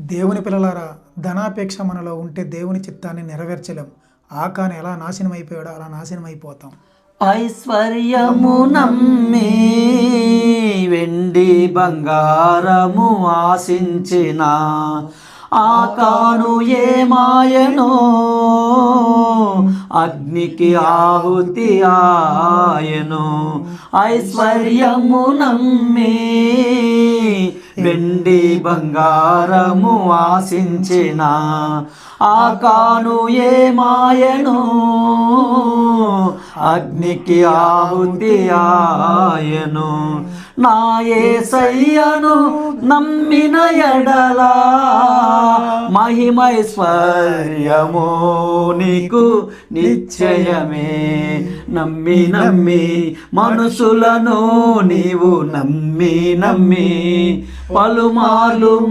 దేవుని పిల్లలారా ధనాపేక్ష మనలో ఉంటే దేవుని చిత్తాన్ని నెరవేర్చలేం. ఆకాని ఎలా నాశనం అయిపోయాడో అలా నాశనం అయిపోతాం. ఐశ్వర్యము నమ్మి వెండి బంగారము ఆశించిన ఆకాను ఏ మాయనో అగ్నికి ఆహుతి ఆయను. ఐశ్వర్యము నమ్మి వెండి బంగారము ఆశించిన ఆకాను ఏ మాయను అగ్నికి ఆహుతి ఆయను. నా సయ్యను నమ్మిన ఎడలా మహిమైశ్వర్యము నీకు నిశ్చయమే. నమ్మి నమ్మి మనుషులను నీవు నమ్మి నమ్మి. పలుమార్లు